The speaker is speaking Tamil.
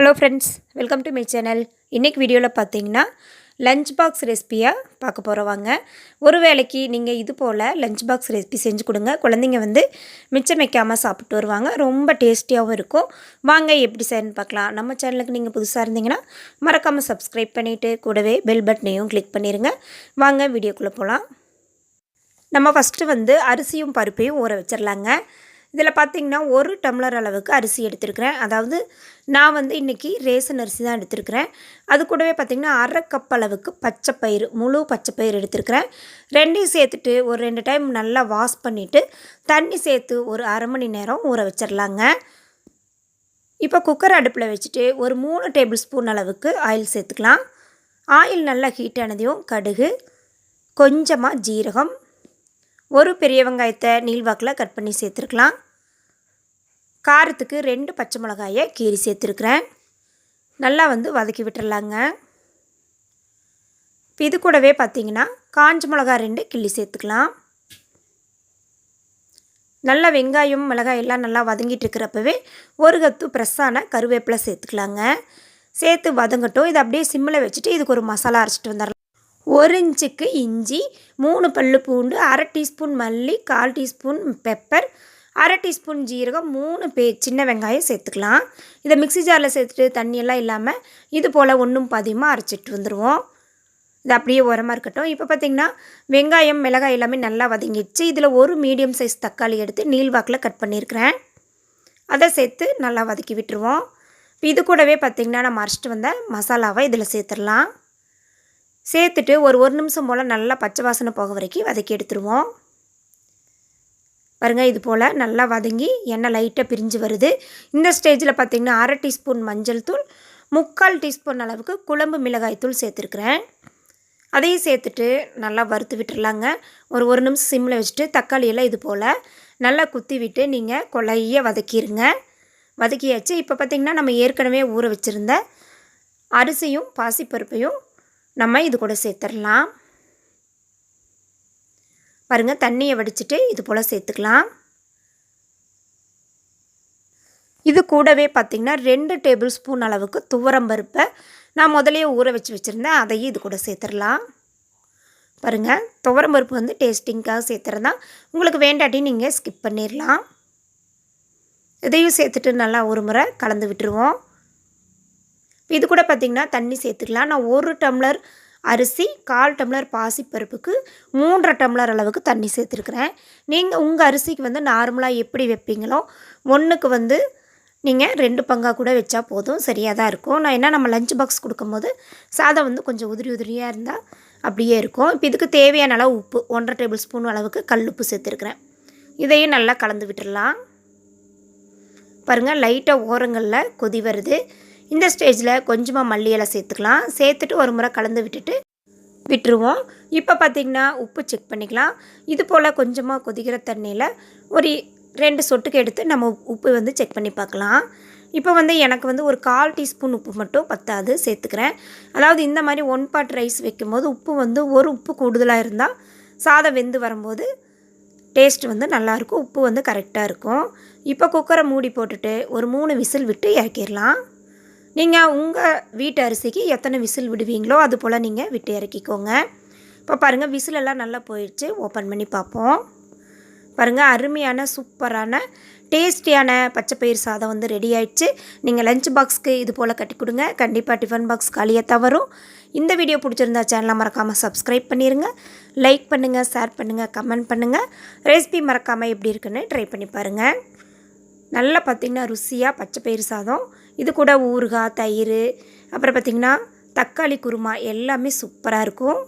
Hello friends welcome to my channel இன்றைக்கி வீடியோவில் பார்த்தீங்கன்னா லஞ்ச் பாக்ஸ் ரெசிபியாக பார்க்க போகிறவாங்க ஒரு வேளைக்கு நீங்கள் இது போல் லஞ்ச் பாக்ஸ் ரெசிபி செஞ்சு கொடுங்க. குழந்தைங்க வந்து மிச்சம் வைக்காமல் சாப்பிட்டு வருவாங்க. ரொம்ப டேஸ்டியாகவும் இருக்கும். வாங்க எப்படி செய்யணும்னு பார்க்கலாம். நம்ம சேனலுக்கு நீங்கள் புதுசாக இருந்தீங்கன்னா மறக்காமல் சப்ஸ்கிரைப் பண்ணிவிட்டு கூடவே பெல் பட்டனையும் கிளிக் பண்ணிடுங்க வாங்க வீடியோக்குள்ளே போகலாம் நம்ம ஃபஸ்ட்டு வந்து அரிசியும் பருப்பையும் ஊற வச்சிடலாங்க இதில் பார்த்திங்கன்னா ஒரு டம்ளர் அளவுக்கு அரிசி எடுத்துருக்கிறேன். அதாவது நான் வந்து இன்றைக்கி ரேசன் அரிசி தான் எடுத்துருக்கிறேன். அது கூடவே பார்த்திங்கன்னா அரை கப் அளவுக்கு பச்சைப்பயிறு முழு பச்சைப்பயிறு எடுத்துருக்கிறேன். ரெண்டையும் சேர்த்துட்டு ஒரு ரெண்டு டைம் நல்லா வாஷ் பண்ணிவிட்டு தண்ணி சேர்த்து ஒரு அரை மணி நேரம் ஊற வச்சிடலாங்க இப்போ குக்கர் அடுப்பில் வச்சுட்டு ஒரு மூணு டேபிள் ஸ்பூன் அளவுக்கு ஆயில் சேர்த்துக்கலாம். ஆயில் நல்லா ஹீட் ஆனதையும் கடுகு கொஞ்சமாக ஜீரகம் ஒரு பெரிய வெங்காயத்தை நீள்வாக்கில் கட் பண்ணி சேர்த்துருக்கலாம். காரத்துக்கு ரெண்டு பச்சை மிளகாயை கீரி சேர்த்துருக்குறேன். நல்லா வந்து வதக்கி விட்டுடலாங்க இப்போ இது கூடவே பார்த்திங்கன்னா காஞ்ச மிளகா ரெண்டு கிள்ளி சேர்த்துக்கலாம். நல்லா வெங்காயம் மிளகாய் எல்லாம் நல்லா வதங்கிட்டு இருக்கிறப்பவே ஒரு கத்து ஃப்ரெஷ்ஷான கருவேப்பிலை சேர்த்துக்கலாங்க. சேர்த்து வதங்கட்டும். இதை அப்படியே சிம்மில் வச்சுட்டு இதுக்கு ஒரு மசாலா அரைச்சிட்டு வந்துடலாம். ஒரு இன்ச்சுக்கு இஞ்சி மூணு பல்லு பூண்டு அரை டீஸ்பூன் மல்லி கால் டீஸ்பூன் பெப்பர் அரை டீஸ்பூன் ஜீரகம் மூணு பே சின்ன வெங்காயம் சேர்த்துக்கலாம். இதை மிக்சி ஜாரில் சேர்த்துட்டு தண்ணியெல்லாம் இல்லாமல் இது போல் ஒன்றும் பதியமாக அரைச்சிட்டு வந்துடுவோம் இது அப்படியே உரமாக இருக்கட்டும். இப்போ பார்த்திங்கன்னா வெங்காயம் மிளகாய் எல்லாமே நல்லா வதங்கிடுச்சு. இதில் ஒரு மீடியம் சைஸ் தக்காளி எடுத்து நீள்வாக்கில் கட் பண்ணியிருக்கிறேன். அதை சேர்த்து நல்லா வதக்கி விட்டுருவோம். இப்போ இது கூடவே பார்த்திங்கன்னா நம்ம அரைச்சிட்டு வந்த மசாலாவை இதில் சேர்த்துடலாம். சேர்த்துட்டு ஒரு ஒரு நிமிஷம் போல் நல்லா பச்சை வாசனை போக வரைக்கும் வதக்கி எடுத்துருவோம். பாருங்கள் இது போல் நல்லா வதங்கி எண்ணெய் லைட்டாக பிரிஞ்சு வருது. இந்த ஸ்டேஜில் பார்த்திங்கன்னா அரை டீஸ்பூன் மஞ்சள் தூள் முக்கால் டீஸ்பூன் அளவுக்கு குழம்பு மிளகாய் தூள் சேர்த்துருக்குறேன். அதையும் சேர்த்துட்டு நல்லா வறுத்து விட்டுடலாங்க ஒரு ஒரு நிமிஷம் சிம்மில் வச்சுட்டு தக்காளியெல்லாம் இது போல் நல்லா குத்தி விட்டு நீங்கள் கொலைய வதக்கிடுங்க வதக்கியாச்சு. இப்போ பார்த்திங்கன்னா நம்ம ஏற்கனவே ஊற வச்சுருந்த அரிசியும் பாசிப்பருப்பையும் நம்ம இது கூட சேர்த்துடலாம் பாருங்கள் தண்ணியை வடிச்சிட்டு இது போல் சேர்த்துக்கலாம். இது கூடவே பார்த்திங்கன்னா ரெண்டு டேபிள் ஸ்பூன் அளவுக்கு துவரம் பருப்பை நான் முதலே ஊற வச்சு வச்சுருந்தேன். அதையும் இது கூட சேர்த்துடலாம். பாருங்கள் துவரம் பருப்பு வந்து டேஸ்டிங்காக சேர்த்துறதா. உங்களுக்கு வேண்டாட்டி நீங்கள் ஸ்கிப் பண்ணிடலாம். இதையும் சேர்த்துட்டு நல்லா ஒரு முறை கலந்து விட்டுருவோம். இது கூட பார்த்திங்கன்னா தண்ணி சேர்த்துக்கலாம். நான் ஒரு டம்ளர் அரிசி கால் டம்ளர் பாசிப்பருப்புக்கு மூன்றரை டம்ளர் அளவுக்கு தண்ணி சேர்த்துருக்குறேன். நீங்கள் உங்கள் அரிசிக்கு வந்து நார்மலாக எப்படி வைப்பீங்களோ ஒன்றுக்கு வந்து நீங்கள் ரெண்டு பங்காக கூட வச்சா போதும் சரியாக தான் இருக்கும். நான் என்ன நம்ம லஞ்ச் பாக்ஸ் கொடுக்கும்போது சாதம் வந்து கொஞ்சம் உதிரி உதிரியாக இருந்தால் அப்படியே இருக்கும். இப்போ இதுக்கு தேவையான அளவு உப்பு ஒன்றரை டேபிள் ஸ்பூன் அளவுக்கு கல் உப்பு சேர்த்துருக்குறேன். இதையும் நல்லா கலந்து விட்டுடலாம் பாருங்கள் லைட்டாக ஓரங்களில் கொதி வருது. இந்த ஸ்டேஜில் கொஞ்சமாக மல்லி இலை சேர்த்துக்கலாம். சேர்த்துட்டு ஒரு முறை கலந்து விட்டுட்டு விட்டுருவோம். இப்போ பார்த்திங்கன்னா உப்பு செக் பண்ணிக்கலாம். இது போல் கொஞ்சமாக கொதிக்கிற தண்ணியில் ஒரு ரெண்டு சொட்டுக்கு எடுத்து நம்ம உப்பு வந்து செக் பண்ணி பார்க்கலாம். இப்போ வந்து எனக்கு வந்து ஒரு கால் டீஸ்பூன் உப்பு மட்டும் பத்தாது சேர்த்துக்கிறேன். அதாவது இந்த மாதிரி ஒன் பாட் ரைஸ் வைக்கும்போது உப்பு வந்து ஒரு உப்பு கூடுதலாக இருந்தால் சாதம் வெந்து வரும்போது டேஸ்ட் வந்து நல்லாயிருக்கும் உப்பு வந்து கரெக்டாக இருக்கும். இப்போ குக்கரை மூடி போட்டுட்டு ஒரு மூணு விசில் விட்டு இறக்கிடலாம். நீங்கள் உங்கள் வீட்டு அரிசிக்கு எத்தனை விசில் விடுவீங்களோ அது போல் நீங்கள் விட்டு இறக்கிக்கோங்க. இப்போ பாருங்கள் விசிலெல்லாம் நல்லா போயிடுச்சு ஓப்பன் பண்ணி பார்ப்போம். பாருங்கள் அருமையான சூப்பரான டேஸ்டியான பச்சைப்பயிர் சாதம் வந்து ரெடி ஆயிடுச்சு. நீங்கள் லஞ்ச் பாக்ஸ்க்கு இது போல் கட்டி கொடுங்க. கண்டிப்பாக டிஃபன் பாக்ஸ் காலியாக தவறும். இந்த வீடியோ பிடிச்சிருந்தா சேனலை மறக்காமல் சப்ஸ்கிரைப் பண்ணிடுங்க லைக் பண்ணுங்கள் ஷேர் பண்ணுங்கள் கமெண்ட் பண்ணுங்கள் ரெசிபி மறக்காமல் எப்படி இருக்குன்னு ட்ரை பண்ணி பாருங்கள் நல்லா பார்த்திங்கன்னா ருசியாக பச்சைப்பயிர் சாதம். இது கூட ஊறுகாய் தயிர் அப்புறம் பார்த்திங்கன்னா தக்காளி குருமா எல்லாமே சூப்பராக இருக்கும்.